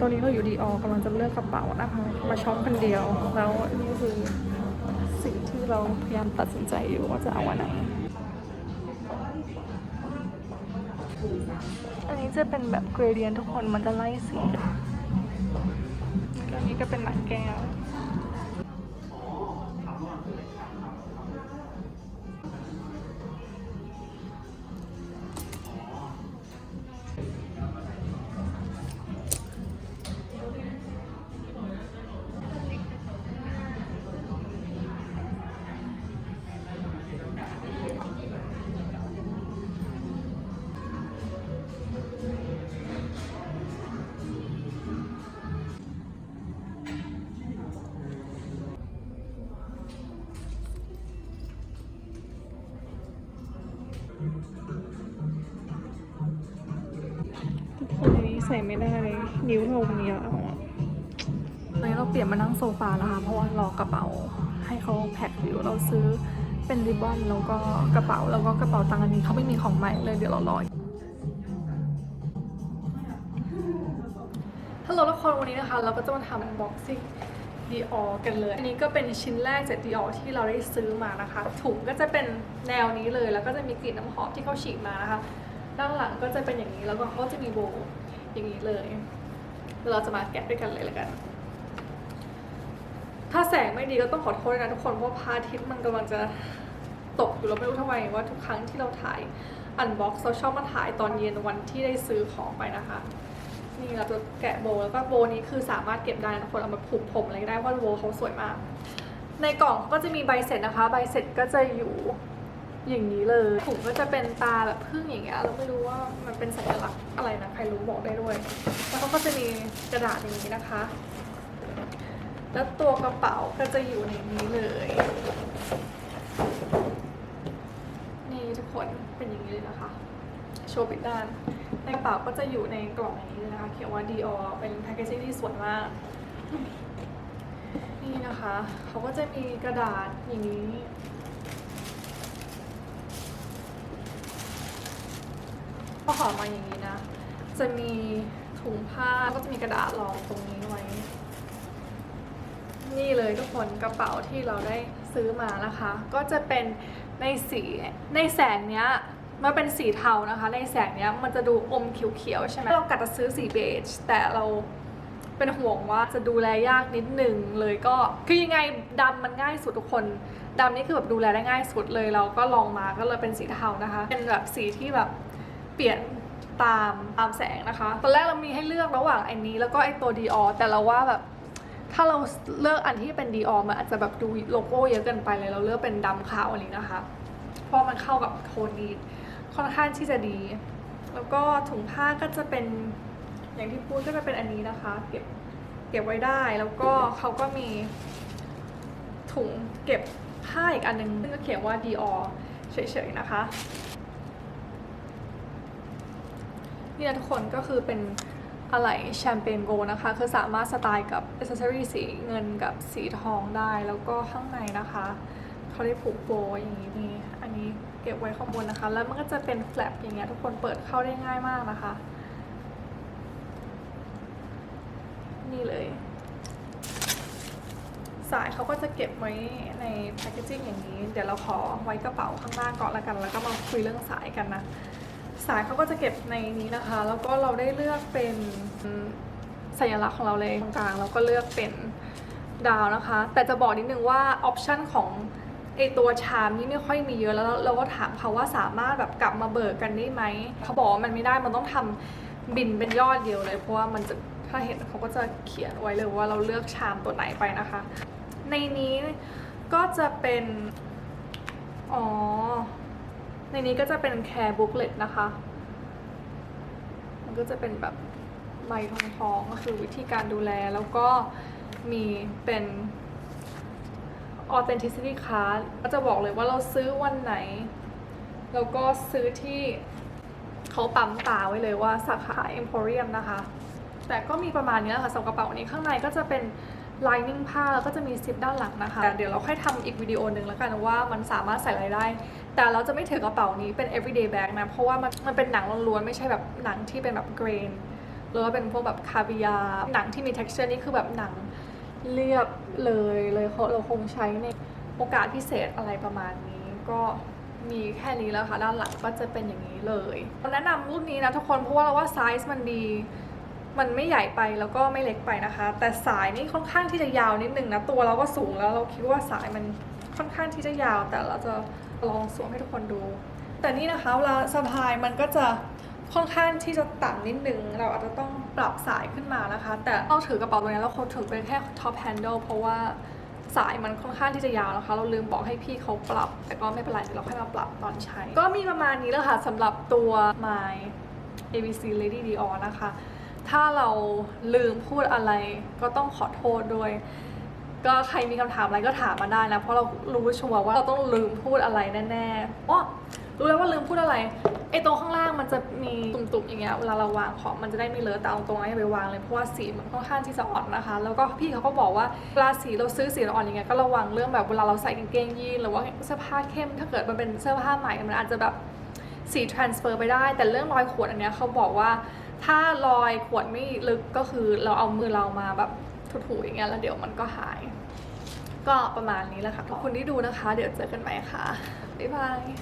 ตอนนี้เราอยู่ดีออกำลังจะเลือกกระเป๋านะคะมาช็อปคนเดียว แล้วนี่คือสิ่งที่เราพยายามตัดสินใจอยู่ว่าจะเอาอันไหนอันนี้จะเป็นแบบเกรเดียนทุกคนมันจะไล่สีอันนี้ก็เป็นหนังแก้ว ทุกคนนี้ใส่ไม่ได้เลยนิ้วลงยาวอะตอนนี้เราเปลี่ยนมานั่งโซฟาแล้วค่ะเพราะว่ารอกระเป๋าให้เขาแพ็คอยู่เราซื้อเป็นริบบอนแล้วก็กระเป๋าแล้วก็กระเป๋าตังค์อันนี้เขาไม่มีของใหม่เลยเดี๋ยวเรารอฮัลโหลทุกคนวันนี้นะคะ เราก็จะมาทำ unboxing ดีออกันเลย อันนี้ก็เป็นชิ้นแรกจาก Dior ที่เราได้ซื้อมานะคะ ถุงก็จะเป็นแนวนี้เลย แล้วก็จะมีกลิ่นน้ำหอมที่เขาฉีดมานะคะ ด้านหลังก็จะเป็นอย่างนี้ แล้วก็เขาจะมีโบว์อย่างนี้เลยเราจะมาแกะด้วยกันเลยละกัน ถ้าแสงไม่ดีก็ต้องขอโทษนะทุกคน เพราะพระอาทิตย์มันกำลังจะตกอยู่เราไม่รู้ทำไมว่าทุกครั้งที่เราถ่าย unbox เราชอบมาถ่ายตอนเย็นวันที่ได้ซื้อของไปนะคะ นี่เราจะแกะโบแล้วก็โบนี้คือสามารถเก็บได้นะทุกคนเอามาผูกผมอะไรก็ได้เพราะโบเขาสวยมาก ในกล่องก็จะมีใบเสร็จนะคะ ใบเสร็จก็จะอยู่อย่างนี้เลยถุงก็จะเป็นตาแบบพึ่งอย่างเงี้ยเราไม่รู้ว่ามันเป็นสัญลักษณ์อะไรนะใครรู้บอกได้ด้วยแล้วเขาก็จะมีกระดาษอย่างนี้นะคะ แล้วตัวกระเป๋าก็จะอยู่ในนี้เลย นี่ทุกคนเป็นอย่างนี้เลยนะคะ โชว์ปิดด้าน ในกระเป๋าก็จะอยู่ในกล่องอย่างนี้เลยนะคะ เขียนว่า Dior เป็นแพคเกจจิ้งที่สวยมาก นี่นะคะ เขาก็จะมีกระดาษอย่างนี้ พอห่อมาอย่างนี้นะ จะมีถุงผ้าก็จะมีกระดาษรองตรงนี้ไว้ นี่เลยทุกคนกระเป๋าที่เราได้ซื้อมานะคะ ก็จะเป็นในสีในแสงเนี้ย มันเป็นสีเทานะคะ ในแสงเนี้ยมันจะดูอมเขียวๆใช่ไหมเรากัดจะซื้อสีเบจแต่เราเป็นห่วงว่าจะดูแลยากนิดหนึ่งเลยก็คือยังไงดำมันง่ายสุดทุกคนดำนี่คือแบบดูแลได้ง่ายสุดเลยเราก็ลองมาก็เลยเป็นสีเทานะคะ เป็นแบบสีที่แบบเปลี่ยนตามตามแสงนะคะ ตอนแรกเรามีให้เลือกระหว่างอันนี้ แล้วก็ไอตัวดีออแต่เราว่าแบบถ้าเราเลือกอันที่เป็นดีออมันอาจจะแบบดูโลโก้เยอะเกินไปเลยเราเลือกเป็นดำขาวอันนี้นะคะ เพราะมันเข้ากับโทนนี้ค่อนข้างที่จะดี แล้วก็ถุงผ้าก็จะเป็นอย่างที่พูดก็จะเป็นอันนี้นะคะ เก็บเก็บไว้ได้แล้วก็เขาก็มี ถุงเก็บผ้าอีกอันหนึงซึ่งก็เขียนว่า Dior เฉยๆนะคะนี่ยทุกคนก็คือเป็นอะไหล่แชมเปญโกลนะคะ คือสามารถสไตล์กับอ c เซอรีสีเงินกับสีทองได้แล้วก็ข้างในนะคะ เขาได้ผูกโบอย่างนี้นี่อันนี้เก็บไว้ข้างบนนะคะ แล้วมันก็จะเป็นแฟลปอย่างเงี้ยทุกคนเปิดเข้าได้ง่ายมากนะคะ นี่เลย สายเขาก็จะเก็บไว้ในแพคเกจิ้งอย่างนี้ เดี๋ยวเราขอไว้กระเป๋าข้างล่างก่อนละกัน แล้วก็มาคุยเรื่องสายกันนะ สายเขาก็จะเก็บในนี้นะคะ แล้วก็เราได้เลือกเป็นสัญลักษณ์ของเราเลยตรงกลางแล้วก็เลือกเป็นดาวนะคะ แต่จะบอกนิดนึงว่าออปชันของ ไอตัวชามนี่ไม่ค่อยมีเยอะแล้วเราก็ถามเขาว่าสามารถแบบกลับมาเบิกกันได้ไหมเขาบอกว่ามันไม่ได้มันต้องทำบินเป็นยอดเดียวเลย เพราะว่ามันจะถ้าเห็นเขาก็จะเขียนไว้เลยว่าเราเลือกชามตัวไหนไปนะคะ ในนี้ก็จะเป็นอ๋อในนี้ก็จะเป็นแคร์บุ๊กเลตนะคะ มันก็จะเป็นแบบใบทองทองๆก็คือวิธีการดูแลแล้วก็มีเป็น authenticity card ก็จะบอกเลยว่าเราซื้อวันไหน แล้วก็ซื้อที่เขาปั๊มตาไว้เลยว่าสาขา Emporium นะคะ แต่ก็มีประมาณนี้แหละค่ะสำหรับกระเป๋านี้ข้างในก็จะเป็น lining ผ้าแล้วก็จะมีซิปด้านหลังนะคะ เดี๋ยวเราค่อยทำอีกวิดีโอหนึ่งแล้วกันว่ามันสามารถใส่อะไรได้ แต่เราจะไม่ถือกระเป๋านี้เป็น everyday bag นะ เพราะว่ามันมันเป็นหนังล้วนๆ ไม่ใช่แบบหนังที่เป็นแบบเกรนหรือว่าเป็นพวกแบบคาวิยาหนังที่มี texture นี่คือแบบหนัง เรียบเลยเลยเขาเราคงใช้ในโอกาสพิเศษอะไรประมาณนี้ก็มีแค่นี้แล้วค่ะ ด้านหลังก็จะเป็นอย่างนี้เลยแนะนำรุ่นนี้นะทุกคนเพราะว่าเราว่าไซส์มันดี มันไม่ใหญ่ไปแล้วก็ไม่เล็กไปนะคะ แต่สายนี่ค่อนข้างที่จะยาวนิดนึงนะตัวเราก็สูงแล้วเราคิดว่าสายมันค่อนข้างที่จะยาว แต่เราจะลองสวมให้ทุกคนดู แต่นี่นะคะเวลาสะพายมันก็จะ ค่อนข้างที่จะต่ำนิดนึง เราอาจจะต้องปรับสายขึ้นมานะคะ แต่เราถือกระเป๋าตัวนี้แล้วเขถือเป็นแค่ top handle เพราะว่าสายมันค่อนข้างที่จะยาวนะคะ เราลืมบอกให้พี่เขาปรับ แต่ก็ไม่เป็นไรเดี๋ยวเราค่อยมาปรับตอนใช้ ก็มีประมาณนี้แหละค่ะสำหรับตัว my ABC Lady Dior นะคะ ถ้าเราลืมพูดอะไรก็ต้องขอโทษด้วย ก็ใครมีคำถามอะไรก็ถามมาได้นะ เพราะเรารู้ชัวร์ว่าเราต้องลืมพูดอะไรแน่ๆอ๋อรู้แล้วว่าลืมพูดอะไร ไอ้ตรงข้างล่างมันจะมีตุ่มๆอย่างเงี้ยเวลาเราวางของมันจะได้ไม่เลอะแต่เอาตรงนั้นอย่ไปวางเลยเพราะว่าสีมันค่อนข้างที่จะอ่อนนะคะ แล้วก็พี่เขาก็บอกว่าเวลาสีเราซื้อสีอ่อนอย่างเงี้ยก็ระวังเรื่องแบบเวลาเราใส่กางเกงยีนหรือว่าเสื้อผ้าเข้ม ถ้าเกิดมันเป็นเสื้อผ้าใหม่มันอาจจะแบบสี transfer ไปได้ แต่เรื่องรอยขวดอันเนี้ยเขาบอกว่า ถ้ารอยขวดไม่ลึกก็คือเราเอามือเรามาแบบถูๆอย่างเงี้ยแล้วเดี๋ยวมันก็หาย ก็ประมาณนี้แหละค่ะขอบคุณที่ดูนะคะ เดี๋ยวเจอกันใหม่ค่ะบ๊ายบาย